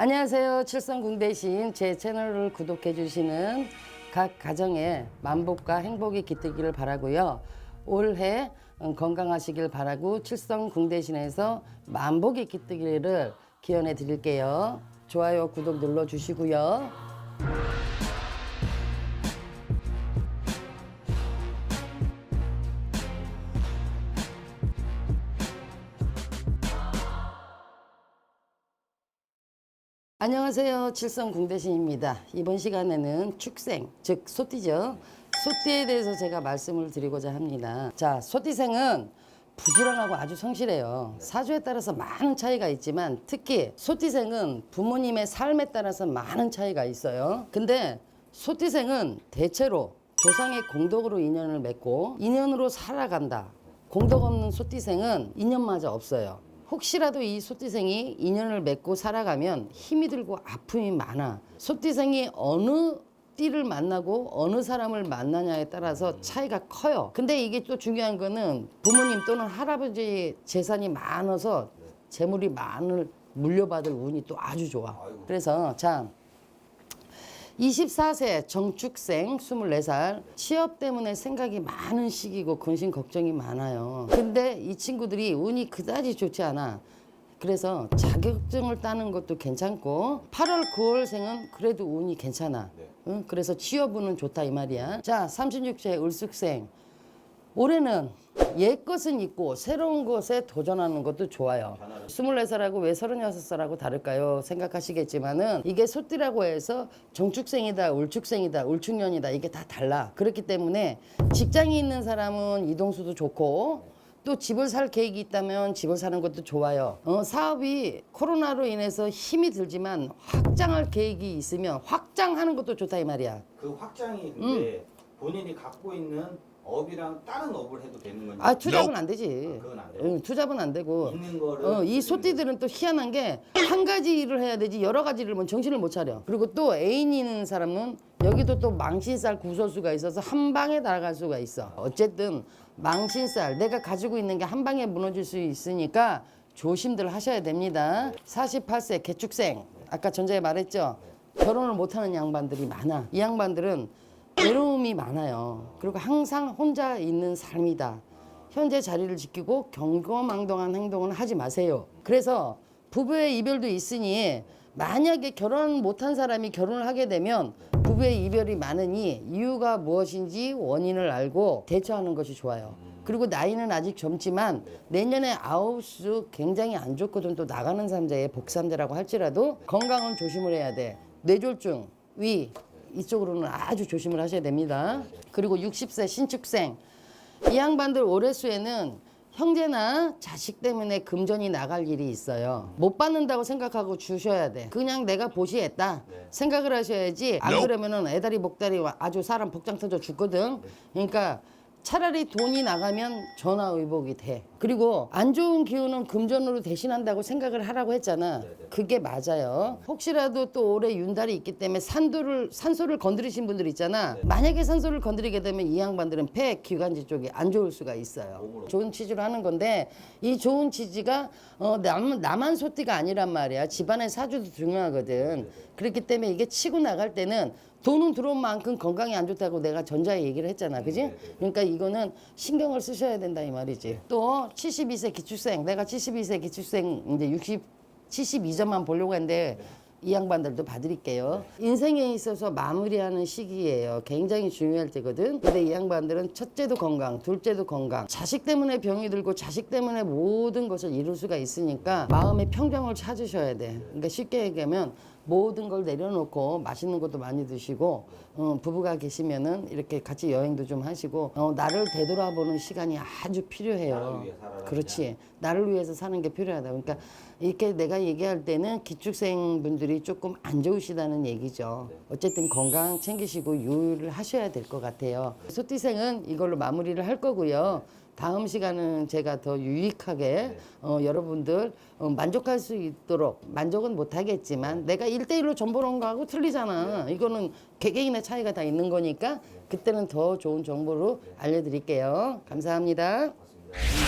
안녕하세요. 칠성궁대신 제 채널을 구독해 주시는 각 가정에 만복과 행복이 깃들기를 바라고요. 올해 음, 건강하시길 바라고 칠성궁대신에서 만복이 깃들기를 기원해 드릴게요. 좋아요, 구독 눌러 주시고요. 안녕하세요. 칠성궁대신입니다. 이번 시간에는 축생, 즉 소띠죠. 소띠에 대해서 제가 말씀을 드리고자 합니다. 자, 소띠생은 부지런하고 아주 성실해요. 사주에 따라서 많은 차이가 있지만 특히 소띠생은 부모님의 삶에 따라서 많은 차이가 있어요. 근데 소띠생은 대체로 조상의 공덕으로 인연을 맺고 인연으로 살아간다. 공덕 없는 소띠생은 인연마저 없어요. 혹시라도 이 소띠생이 인연을 맺고 살아가면 힘이 들고 아픔이 많아. 소띠생이 어느 띠를 만나고 어느 사람을 만나냐에 따라서 차이가 커요. 근데 이게 또 중요한 거는 부모님 또는 할아버지 재산이 많아서 재물이 많을 물려받을 운이 또 아주 좋아. 그래서 자 24세 정축생 24살 취업 때문에 생각이 많은 시기고 근심 걱정이 많아요. 근데 이 친구들이 운이 그다지 좋지 않아. 그래서 자격증을 따는 것도 괜찮고 8월 9월생은 그래도 운이 괜찮아. 응? 그래서 취업운은 좋다 이 말이야. 자 36세 을숙생 올해는 옛 것은 있고 새로운 것에 도전하는 것도 좋아요. 24살하고 왜 36살하고 다를까요? 생각하시겠지만은 이게 소띠라고 해서 정축생이다, 울축생이다, 울축년이다 이게 다 달라. 그렇기 때문에 직장이 있는 사람은 이동수도 좋고 또 집을 살 계획이 있다면 집을 사는 것도 좋아요. 어, 사업이 코로나로 인해서 힘이 들지만 확장할 계획이 있으면 확장하는 것도 좋다 이 말이야. 그 확장이 근데 본인이 갖고 있는 업이랑 다른 업을 해도 되는 건지 아 투잡은 안 되지. 아, 그건 안 돼요? 응, 투잡은 안 되고. 있는 거를 어, 이 소띠들은 또 희한한 게 한 가지 일을 해야 되지 여러 가지 일을 면 정신을 못 차려. 그리고 또 애인이 있는 사람은 여기도 또 망신살 구설수가 있어서 한 방에 날아갈 수가 있어. 어쨌든 망신살 내가 가지고 있는 게 한 방에 무너질 수 있으니까 조심들 하셔야 됩니다. 48세 개축생 아까 전자에 말했죠. 결혼을 못하는 양반들이 많아. 이 양반들은 외로움이 많아요. 그리고 항상 혼자 있는 삶이다. 현재 자리를 지키고 경거망동한 행동은 하지 마세요. 그래서 부부의 이별도 있으니 만약에 결혼 못한 사람이 결혼을 하게 되면 부부의 이별이 많으니 이유가 무엇인지 원인을 알고 대처하는 것이 좋아요. 그리고 나이는 아직 젊지만 내년에 아홉수 굉장히 안 좋거든 또 나가는 삼자의 복삼자라고 할지라도 건강은 조심을 해야 돼. 뇌졸중, 위 이쪽으로는 아주 조심을 하셔야 됩니다. 그리고 60세 신축생 이 양반들 올해 수에는 형제나 자식 때문에 금전이 나갈 일이 있어요. 못 받는다고 생각하고 주셔야 돼. 그냥 내가 보시했다 생각을 하셔야지. 안 그러면은 애다리 복다리 와- 아주 사람 복장 터져 죽거든. 그러니까 차라리 돈이 나가면 전화의복이 돼. 그리고 안 좋은 기운은 금전으로 대신한다고 생각을 하라고 했잖아. 그게 맞아요. 혹시라도 또 올해 윤달이 있기 때문에 산도를 산소를 건드리신 분들 있잖아. 만약에 산소를 건드리게 되면 이 양반들은 폐, 기관지 쪽이 안 좋을 수가 있어요. 좋은 치즈로 하는 건데 이 좋은 치즈가 어, 남, 나만 소띠가 아니란 말이야. 집안의 사주도 중요하거든. 그렇기 때문에 이게 치고 나갈 때는 돈은 들어온 만큼 건강이 안 좋다고 내가 전자에 얘기를 했잖아. 그지? 그러니까 이거는 신경을 쓰셔야 된다 이 말이지. 또 72세 기출생, 내가 72세 기출생 이제 60 72점만 보려고 했는데 이 양반들도 봐드릴게요. 인생에 있어서 마무리하는 시기예요. 굉장히 중요할 때거든. 근데 이 양반들은 첫째도 건강, 둘째도 건강. 자식 때문에 병이 들고 자식 때문에 모든 것을 이룰 수가 있으니까 마음의 평정을 찾으셔야 돼. 그러니까 쉽게 얘기하면 모든 걸 내려놓고 맛있는 것도 많이 드시고 어, 부부가 계시면은 이렇게 같이 여행도 좀 하시고 어, 나를 되돌아보는 시간이 아주 필요해요. 나를 위해 살아라, 그렇지. 나를 위해서 사는 게 필요하다. 그러니까 이렇게 내가 얘기할 때는 기축생 분들이 조금 안 좋으시다는 얘기죠. 어쨌든 건강 챙기시고 유의를 하셔야 될 것 같아요. 소띠생은 이걸로 마무리를 할 거고요. 다음 시간은 제가 더 유익하게 어, 여러분들 어, 만족할 수 있도록 만족은 못하겠지만 내가 일대일로 전보는 거하고 틀리잖아. 이거는 개개인의 차이가 다 있는 거니까 그때는 더 좋은 정보로 알려드릴게요. 감사합니다. 맞습니다.